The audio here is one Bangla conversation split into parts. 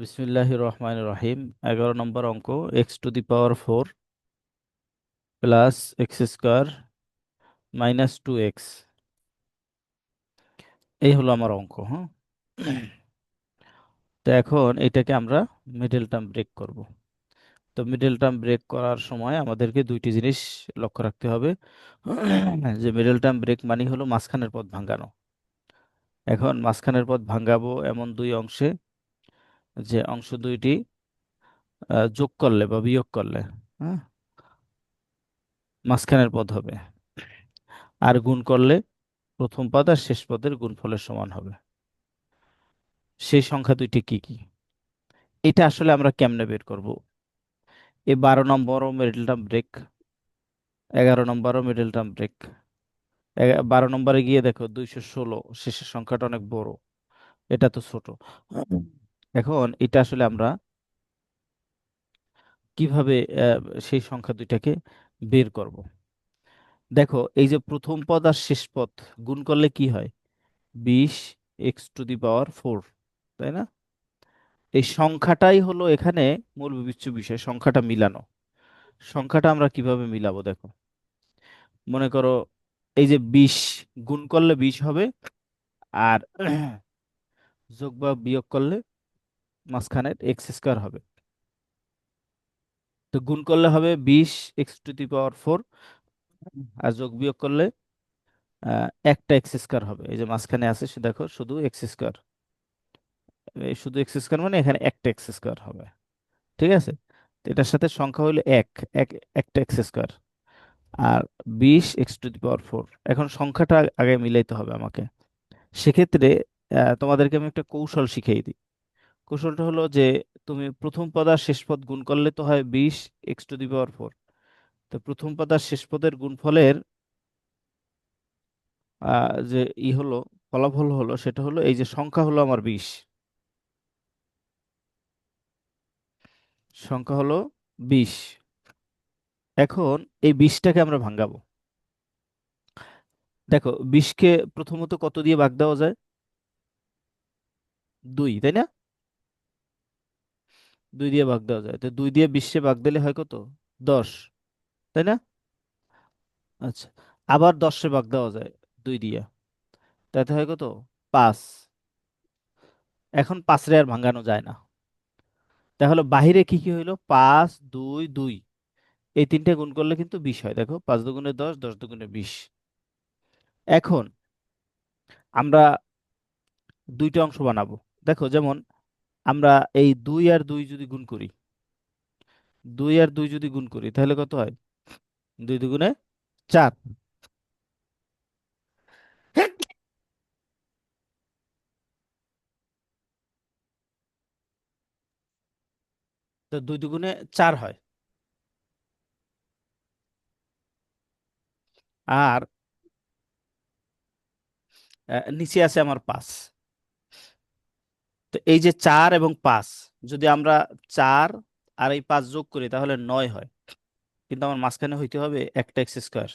বিসমিল্লাহ রহমান রহিম। এগারো নম্বর অঙ্ক x to the power four plus x square minus two x এই হলো আমার অঙ্ক হ্যাঁ? তো এখন এটাকে আমরা মিডল টার্ম ব্রেক করব। তো মিডল টার্ম ব্রেক করার সময় আমাদেরকে দুইটি জিনিস লক্ষ্য রাখতে হবে। যে মিডল টার্ম ব্রেক মানে হলো মাঝখানের পথ ভাঙানো এখন মাঝখানের পথ ভাঙ্গাবো এমন দুই অংশে, যে অংশ দুইটি যোগ করলে বা বিয়োগ করলে হ্যাঁ? মাঝখানের পদ হবে। আর গুণ করলে প্রথম পদ আর শেষ পদের গুণফলের সমান হবে। সেই সংখ্যা দুইটি কি কি? এটা আসলে আমরা কেমনে বের করব? এই বারো নম্বরও মিডল টার্ম ব্রেক এগারো নম্বরও মিডল টার্ম ব্রেক বারো নম্বরে গিয়ে দেখো দুইশো ষোলো, শেষের সংখ্যাটা অনেক বড়। এটা তো ছোট। এখন এটা আসলে আমরা কীভাবে সেই সংখ্যা দুইটাকে বের করব? দেখো, এই যে প্রথম পদ আর শেষ পদ, গুণ করলে কি হয়? বিশ x to the power four, তাই না? এই সংখ্যাটাই হলো এখানে মূল বিবেচ্য বিষয়, সংখ্যাটা মিলানো। সংখ্যাটা আমরা কীভাবে মিলাবো দেখো? মনে করো এই যে বিশ গুণ করলে বিশ হবে আর যোগ বা বিয়োগ করলে মাঝখানের এক্স স্কোয়ার হবে। তো গুণ করলে হবে বিশ, x to the power four আর যোগ বিয়োগ করলে একটা এক্স স্কোয়ার হবে। এই যে মাঝখানে আছে, সে দেখো শুধু এক্স স্কোয়ার। শুধু এক্স স্কোয়ার মানে এখানে একটা এক্স স্কোয়ার হবে। ঠিক আছে? এটার সাথে সংখ্যা হলো এক এক, একটা এক্স স্কোয়ার। আর বিশ x to the power four এখন সংখ্যাটা আগে মিলাইতে হবে আমাকে। সেক্ষেত্রে তোমাদেরকে আমি একটা কৌশল শিখিয়ে দিই। কৌশলটা হলো যে, তুমি প্রথম পদ আর শেষ পদ গুণ করলে তো হয় বিশ x to the power four তো প্রথম পদ আর শেষ পদের গুণফলের যে ই হলো, ফলাফল হলো, সেটা হলো এই যে সংখ্যা হলো আমার বিশ। সংখ্যা হলো বিশ। এখন এই বিশটাকে আমরা ভাঙাবো দেখো বিশকে প্রথমত কত দিয়ে ভাগ দেওয়া যায়? দুই, তাই না? দুই দিয়ে ভাগ দেওয়া যায়। তো দুই দিয়ে বিশে ভাগ দিলে হয় কত? দশ, তাই না? আচ্ছা আবার দশে ভাগ দেওয়া যায় দুই দিয়ে। তাতে হয় কত? পাঁচ। এখন পাঁচরে আর ভাঙানো যায় না। তাহলে বাহিরে কি কি হইল? পাঁচ, দুই দুই। এই তিনটে গুণ করলে কিন্তু বিশ হয়। দেখো, পাঁচ দুগুণে দশ দশ দুগুণে বিশ। এখন আমরা দুইটা অংশ বানাবো। দেখো, যেমন আমরা এই দুই আর দুই যদি গুণ করি, দুই আর দুই যদি গুণ করি, তাহলে কত হয়? দুই দুগুণে চার। তো দুই দুগুণে চার হয়। আর নিচে আছে আমার পাঁচ। তো এই যে চার এবং পাঁচ, যদি আমরা চার আর এই পাঁচ যোগ করি তাহলে নয় হয়। কিন্তু আমার মাঝখানে হইতে হবে একটা এক্স স্কোয়ার।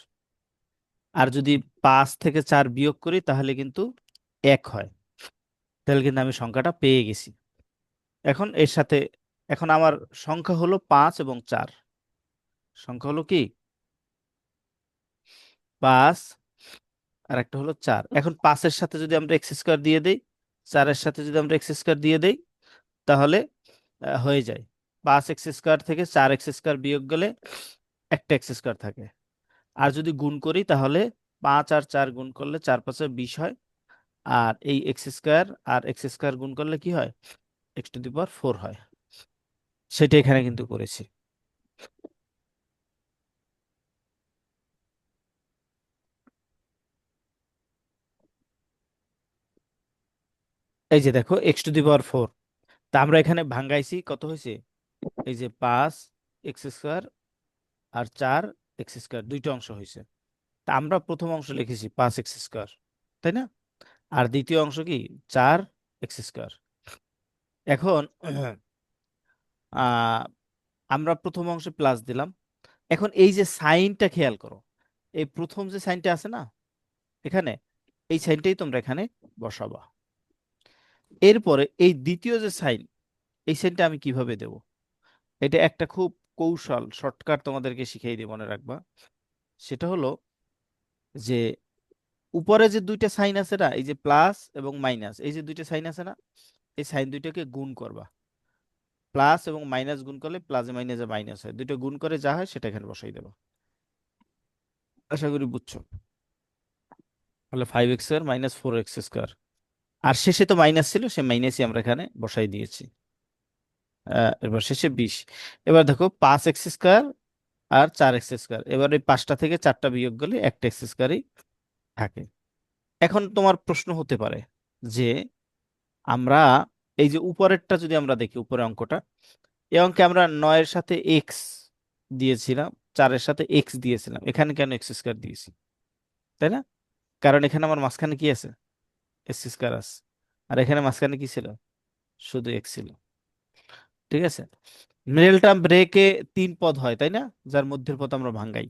আর যদি পাঁচ থেকে চার বিয়োগ করি তাহলে কিন্তু এক হয়। তাহলে কিন্তু আমি সংখ্যাটা পেয়ে গেছি। এখন এর সাথে, এখন আমার সংখ্যা হলো পাঁচ এবং চার। সংখ্যা হলো কি? পাঁচ আর একটা হলো চার। এখন পাঁচের সাথে যদি আমরা এক্স স্কোয়ার দিয়ে দেই চারের সাথে যদি আমরা এক্স স্কোয়ার দিয়ে দেই তাহলে হয়ে যায়। পাঁচ এক্স স্কোয়ার থেকে চার এক্স স্কোয়ার বিয়োগ গেলে একটা এক্স স্কোয়ার থাকে। আর যদি গুণ করি তাহলে পাঁচ আর চার গুণ করলে চার পাঁচে বিশ হয়। আর এই এক্স স্কোয়ার আর এক্স স্কোয়ার গুণ করলে কি হয়? X to the power four হয়। সেটা এখানে কিন্তু করেছি। এই যে দেখো x to the power four তা আমরা এখানে ভাঙ্গাইছি, কত হয়েছে? এই যে পাঁচ এক্স স্কোয়ার আর চার এক্স স্কোয়ার দুইটা অংশ হয়েছে। তা আমরা প্রথম অংশ লিখেছি পাঁচ এক্স স্কোয়ার তাই না? আর দ্বিতীয় অংশ কি? চার এক্স স্কোয়ার এখন আমরা প্রথম অংশে প্লাস দিলাম। এখন এই যে সাইনটা খেয়াল করো, এই প্রথম যে সাইনটা আছে না, এখানে, এই সাইনটাই তোমরা এখানে বসাবা। এরপরে এই দ্বিতীয় যে সাইন এই সাইনটা আমি কীভাবে দেব? এটা একটা খুব কৌশল শর্টকাট তোমাদেরকে শিখিয়ে দিই, মনে রাখবা। সেটা হলো যে উপরে যে দুইটা সাইন আছে না, এই যে প্লাস এবং মাইনাস এই যে দুইটা সাইন আছে না, এই সাইন দুইটাকে গুণ করবা। প্লাস এবং মাইনাস গুণ করলে প্লাসে মাইনাসে মাইনাস হয়। দুইটা গুণ করে যা হয় সেটা এখানে বসাই দেবো। আশা করি বুঝছ। তাহলে five x square minus four x square আর শেষে তো মাইনাস ছিল সে মাইনাসই আমরা এখানে বসাই দিয়েছি। এবার শেষে বিশ। এবার দেখো পাঁচ এক্স স্কোয়ার আর চার এক্স স্কোয়ার এবার এই পাঁচটা থেকে চারটা বিয়োগ করলে একটা এক্স স্কোয়ারই থাকে। এখন তোমার প্রশ্ন হতে পারে যে আমরা এই যে উপরেরটা যদি আমরা দেখি, উপরের অঙ্কটা, এই অঙ্কে আমরা নয়ের সাথে এক্স দিয়েছিলাম, চারের সাথে এক্স দিয়েছিলাম। এখানে কেন এক্স স্কোয়ার দিয়েছি? তাই না? কারণ এখানে আমার মাঝখানে কি আছে? আর এখানে মাঝখানে কি ছিল? শুধু এক্স ছিল। ঠিক আছে? মিডল টার্ম ব্রেকে তিন পদ হয়, তাই না? যার মধ্যের পদ আমরা ভাঙ্গাই।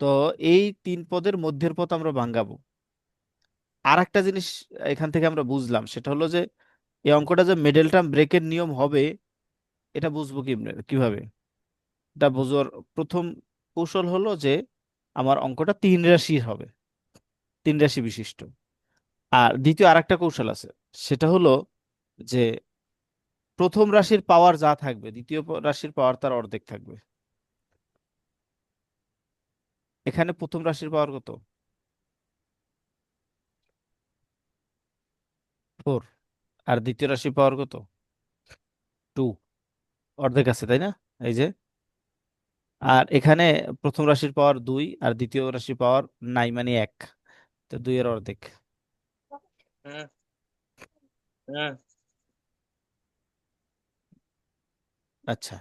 তো এই তিন পদের মধ্যের পদ আমরা ভাঙ্গাবো। আর একটা জিনিস এখান থেকে আমরা বুঝলাম, সেটা হলো যে এই অঙ্কটা যে মিডল টার্ম ব্রেকের নিয়ম হবে, এটা বুঝব কি কীভাবে? এটা বোঝার প্রথম কৌশল হলো যে আমার অঙ্কটা তিন রাশির হবে। তিন রাশি বিশিষ্ট। আর দ্বিতীয় আরেকটা কৌশল আছে, সেটা হলো যে প্রথম রাশির পাওয়ার যা থাকবে, দ্বিতীয় রাশির পাওয়ার তার অর্ধেক থাকবে। এখানে প্রথম রাশির পাওয়ার কত? ফোর আর দ্বিতীয় রাশির পাওয়ার কত? টু অর্ধেক আছে, তাই না? এই যে। আর এখানে প্রথম রাশির পাওয়ার দুই, আর দ্বিতীয় রাশির পাওয়ার নাই মানে এক। তো দুইয়ের অর্ধেক। হুম হুম আচ্ছা।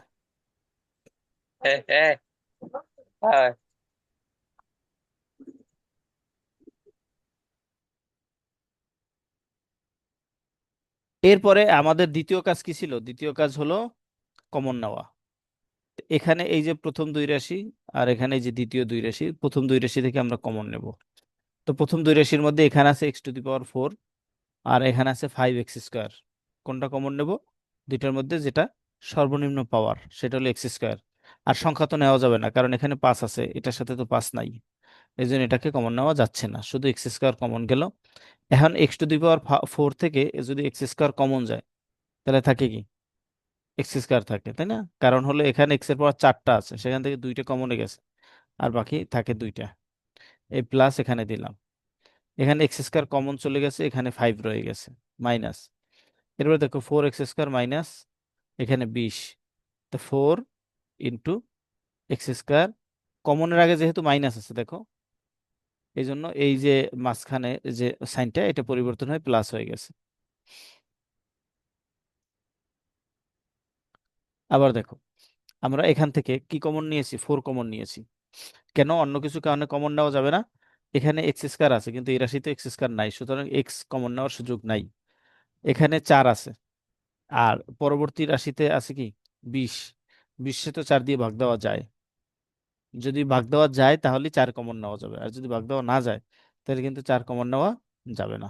এরপরে আমাদের দ্বিতীয় কাজ কি ছিল? দ্বিতীয় কাজ হলো কমন নেওয়া। এখানে এই যে প্রথম দুই রাশি আর এখানে এই যে দ্বিতীয় দুই রাশি প্রথম দুই রাশি থেকে আমরা কমন নেব। তো প্রথম দুই রাশির মধ্যে এখানে আছে x to the power four আর এখানে আছে ফাইভ এক্স স্কোয়ার কোনটা কমন নেব? দুইটার মধ্যে যেটা সর্বনিম্ন পাওয়ার সেটা হলো এক্স স্কোয়ার আর সংখ্যা তো নেওয়া যাবে না, কারণ এখানে পাঁচ আছে, এটার সাথে তো পাঁচ নাই। এই জন্য এটাকে কমন নেওয়া যাচ্ছে না, শুধু এক্স স্কোয়ার কমন গেল। এখন x to the power four থেকে যদি এক্স স্কোয়ার কমন যায়, তাহলে থাকে কি? এক্স স্কোয়ার থাকে, তাই না? কারণ হলো এখানে এক্সের পাওয়ার চারটা আছে, সেখান থেকে দুইটা কমনে গেছে, আর বাকি থাকে দুইটা। এই প্লাস এখানে দিলাম। এখানে এক্স স্কোয়ার কমন চলে গেছে, এখানে ফাইভ রয়ে গেছে মাইনাস এরপর দেখো ফোর এক্স স্কোয়ার মাইনাস এখানে বিশ। তো ফোর ইন্টু এক্স স্কোয়ার কমনের আগে যেহেতু মাইনাস আছে, দেখো। এই জন্য এই যে মাঝখানে যে সাইনটা, এটা পরিবর্তন হয়ে প্লাস হয়ে গেছে। আবার দেখো, আমরা এখান থেকে কি কমন নিয়েছি? ফোর কমন নিয়েছি। কেন অন্য কিছু কারণে কমন নেওয়া যাবে না? এখানে এক্স স্কোয়ার আছে, কিন্তু এই রাশিতে এক্স স্কোয়ার নাই, সুতরাং এক্স কমন নেওয়ার সুযোগ নাই। এখানে চার আছে, আর পরবর্তী রাশিতে আছে কি? বিশ। বিশে তো চার দিয়ে ভাগ দেওয়া যায়। যদি ভাগ দেওয়া যায়, তাহলে চার কমন নেওয়া যাবে, আর যদি ভাগ দেওয়া না যায়, তাহলে কিন্তু চার কমন নেওয়া যাবে না।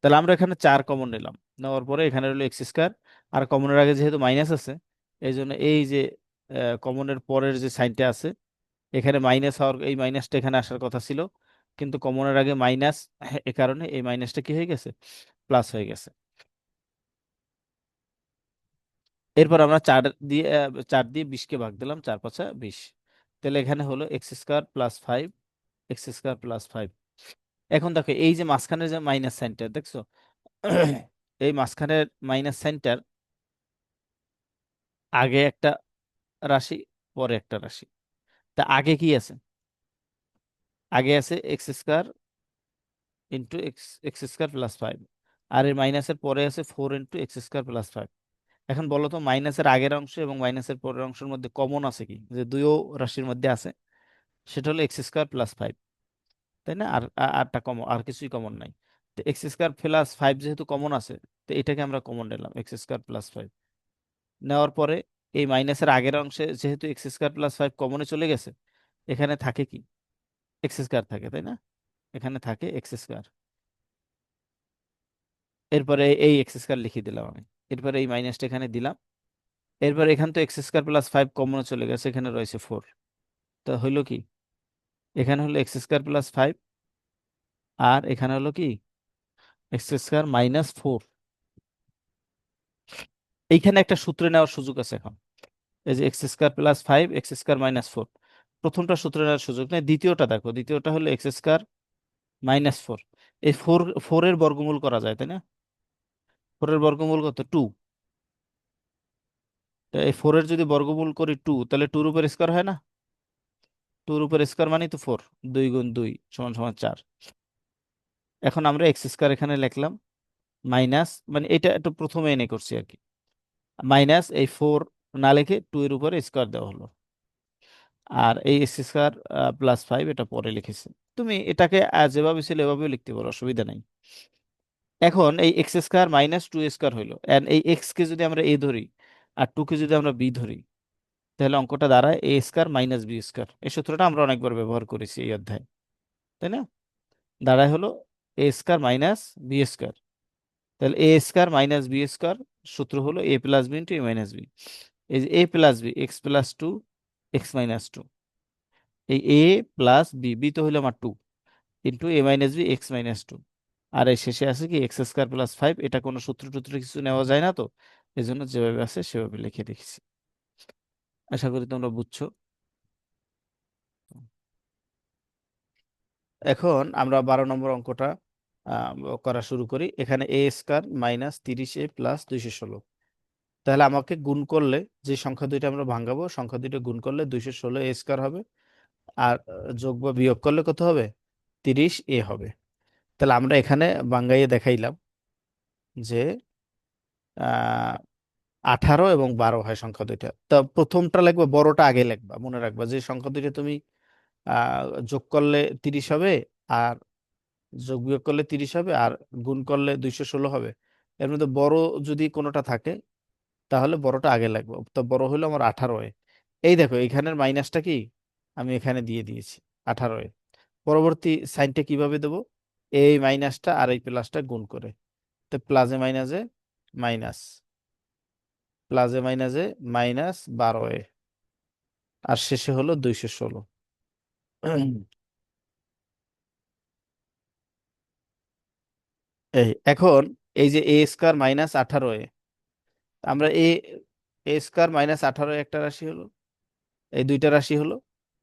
তাহলে আমরা এখানে চার কমন নিলাম, নেওয়ার পরে এখানে হলো এক্স স্কোয়ার আর কমনের আগে যেহেতু মাইনাস আছে এই জন্য এই যে কমনের পরের যে সাইনটা আছে এখানে মাইনাস হওয়ার, এই মাইনাসটা এখানে আসার কথা ছিল। কিন্তু কমনের আগে মাইনাস এ কারণে এই মাইনাসটা কি হয়ে গেছে? প্লাস হয়ে গেছে। এরপর আমরা চার দিয়ে চার দিয়ে বিশকে ভাগ দিলাম, চার পাঁচা বিশ। তাহলে এখানে হলো x square plus five x square plus five এখন দেখো, এই যে মাঝখানের যে মাইনাস সাইনটা দেখছ? এই মাঝখানের মাইনাস সাইনটার আগে একটা রাশি, পরে একটা রাশি। তা আগে কি আছে? আগে আছে x square into x x square plus five আর এর মাইনাসের পরে আছে four into x square plus five এখন বলো তো মাইনাসের আগের অংশ এবং মাইনাসের পরের অংশের মধ্যে কমন আছে কি? যে দুইও রাশির মধ্যে আছে, সেটা হলো এক্স স্কোয়ার প্লাস ফাইভ তাই না? আর আরটা কমন আর কিছুই কমন নাই। তো এক্স স্কোয়ার প্লাস ফাইভ যেহেতু কমন আছে, তো এটাকে আমরা কমন নিলাম এক্স স্কোয়ার প্লাস ফাইভ নেওয়ার পরে এই মাইনাসের আগের অংশে যেহেতু এক্স স্কোয়ার প্লাস ফাইভ কমনে চলে গেছে, এখানে থাকে কি? এক্স স্কোয়ার থাকে, তাই না? এখানে থাকে এক্স স্কোয়ার এরপরে এই এক্স স্কোয়ার লিখে দিলাম আমি। এরপরে এই মাইনাসটা এখানে দিলাম। এরপর এখান তো x square plus five common চলে গেছে, এখানে রয়েছে ফোর তো হইল কি? এখানে হলো এক্স স্কোয়ার প্লাস ফাইভ আর এখানে হলো কি? এক্স স্কোয়ার মাইনাস ফোর এইখানে একটা সূত্রে নেওয়ার সুযোগ আছে এখন। এই যে x square plus five x square minus four প্রথমটা সূত্রে নেওয়ার সুযোগ নেই, দ্বিতীয়টা দেখো, দ্বিতীয়টা হলো এক্স স্কোয়ার মাইনাস ফোর এই ফোর ফোরের বর্গমূল করা যায়, তাই না? ফোরের বর্গমূল কত? টু এই ফোরের যদি বর্গমূল করি টু তাহলে টুর উপর স্কোয়ার হয় না? টুর উপর স্কোয়ার মানে তো ফোর দুই গুণ দুই সমান সমান চার। এখন আমরা এক্স স্কোয়ার এখানে লিখলাম মাইনাস মানে এটা একটু প্রথমে এনে করছি আর কি। মাইনাস এই ফোর না লিখে টু এর উপরে স্কোয়ার দেওয়া হলো। আর এই এক্স স্কোয়ার প্লাস ফাইভ এটা পরে লিখেছি। তুমি এটাকে যেভাবে ছিল এভাবেও লিখতে পারো, অসুবিধা নাই। এখন এই x square minus two square হইল। এন্ড এই এক্স কে যদি আমরা এ ধরি আর টু কে যদি আমরা বি ধরি, তাহলে অঙ্কটা দাঁড়ায় a square minus b square এই সূত্রটা আমরা অনেকবার ব্যবহার করেছি এই অধ্যায়, তাই না? দাঁড়ায় হলো a square minus b square তাহলে a square minus b square সূত্র হলো a plus b into a minus b এই যে a plus b x plus two x minus two এই এ প্লাস বি বি তো হলো আমার two into a minus b x minus two আর এই শেষে আছে কি এক্স স্কোয়ার প্লাস ফাইভ এটা কোনো সূত্র টুত্র কিছু নেওয়া যায় না তো? এই জন্য যেভাবে আছে সেভাবে লিখে রেখেছি। আশা করি তোমরা বুঝছ। এখন আমরা বারো নম্বর অঙ্কটা করা শুরু করি। এখানে এ স্কোয়ার মাইনাস তিরিশ এ প্লাস দুইশো ষোলো। তাহলে আমাকে গুণ করলে যে সংখ্যা দুইটা আমরা ভাঙাবো, সংখ্যা দুইটা গুণ করলে দুইশো ষোলো এ স্কোয়ার হবে। আর যোগ বা বিয়োগ করলে কত হবে? তিরিশ এ হবে। তাহলে আমরা এখানে বাঙ্গাইয়ে দেখাইলাম যে আঠারো এবং বারো হয় সংখ্যা দুইটা। তা প্রথমটা লিখবে বড়টা আগে লিখবা মনে রাখবা যে সংখ্যা দুইটা তুমি যোগ করলে তিরিশ হবে আর যোগ বিয়োগ করলে তিরিশ হবে আর গুণ করলে দুইশো ষোলো হবে। এর মধ্যে বড় যদি কোনোটা থাকে, তাহলে বড়টা আগে লাগবে। তো বড় হলো আমার আঠারো এ। এই দেখো, এখানের মাইনাসটা কি? আমি এখানে দিয়ে দিয়েছি আঠারো এ। পরবর্তী সাইনটা কীভাবে দেবো? এই মাইনাসটা আর এই প্লাসটা গুণ করে। তো প্লাসে মাইনাসে মাইনাস প্লাসে মাইনাসে মাইনাস বারো এ। আর শেষে হলো দুইশো ষোলো। এই এখন এই যে এ স্কোয়ার মাইনাস আঠারো এ, আমরা এ এ স্কোয়ার মাইনাস আঠারো একটা রাশি হলো, এই দুইটা রাশি হলো,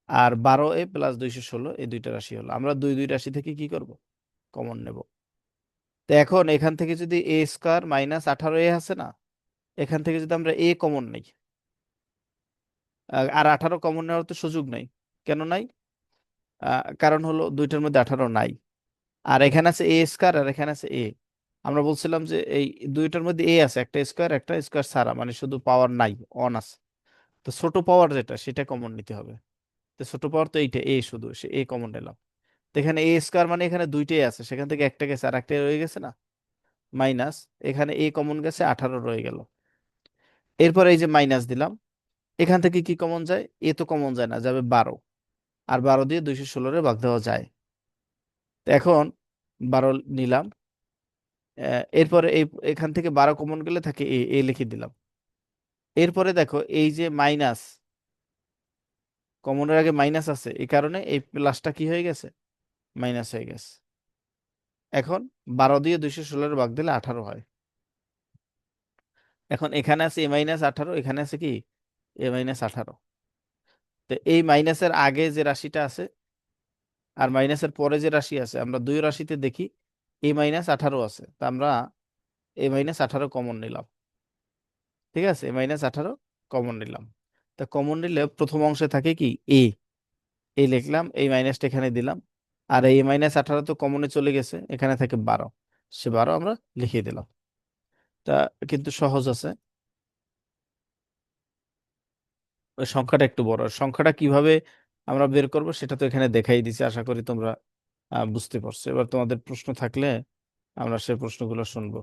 আর বারো এ প্লাস দুইশো ষোলো, এই দুইটা রাশি হলো। আমরা দুই দুই রাশি থেকে কি করব? কমন নেব। তো এখন এখান থেকে যদি এ স্কোয়ার মাইনাস আঠারো এ আছে না, এখান থেকে যদি আমরা এ কমন নেই, আর আঠারো কমন নেওয়ার তো সুযোগ নাই। কেন নাই? কারণ হলো দুইটার মধ্যে আঠারো নাই। আর এখানে আছে এ স্কোয়ার আর এখানে আছে এ আমরা বলছিলাম যে এই দুইটার মধ্যে এ আছে, একটা স্কোয়ার একটা স্কোয়ার ছাড়া মানে শুধু পাওয়ার নাই অন আছে। তো ছোট পাওয়ার যেটা, সেটা কমন নিতে হবে। তো ছোট পাওয়ার তো এইটা এ শুধু, সে এ কমন নিলাম। তো এখানে এ স্কোয়ার মানে এখানে দুইটাই আছে, সেখান থেকে একটা গেছে আর একটা রয়ে গেছে না? মাইনাস এখানে এ কমন গেছে, আঠারো রয়ে গেল। এরপর এই যে মাইনাস দিলাম, এখান থেকে কি কমন যায়? এ তো কমন যায় না, যাবে বারো। আর বারো দিয়ে দুইশো ষোলোরে ভাগ দেওয়া যায়। এখন বারো নিলাম। এরপরে এই, এখান থেকে বারো কমন গেলে থাকে এ এ লিখে দিলাম। এরপরে দেখো এই যে মাইনাস কমনের আগে মাইনাস আছে, এই কারণে এই প্লাসটা কি হয়ে গেছে? মাইনাস হয়ে গেছে। এখন বারো দিয়ে দুইশো ষোলোর ভাগ দিলে আঠারো হয়। এখন এখানে আছে এ মাইনাস আঠারো, এখানে আছে কি? এ মাইনাস আঠারো। তো এই মাইনাসের আগে যে রাশিটা আছে আর মাইনাসের পরে যে রাশি আছে, আমরা দুই রাশিতে দেখি এ মাইনাস আঠারো আছে, তা আমরা এ মাইনাস আঠারো কমন নিলাম। ঠিক আছে? এ মাইনাস আঠারো কমন নিলাম। তা কমন নিলে প্রথম অংশে থাকে কি? এ এ লিখলাম এই মাইনাসটা এখানে দিলাম। আর এই মাইনাস আঠারো তো কমনে চলে গেছে, এখানে থাকে বারো। সে বারো আমরা লিখিয়ে দিলাম। তা কিন্তু সহজ আছে। সংখ্যাটা একটু বড়। সংখ্যাটা কীভাবে আমরা বের করব, সেটা তো এখানে দেখাই দিছি আশা করি তোমরা বুঝতে পারছ। এবার তোমাদের প্রশ্ন থাকলে আমরা সেই প্রশ্নগুলো শুনব।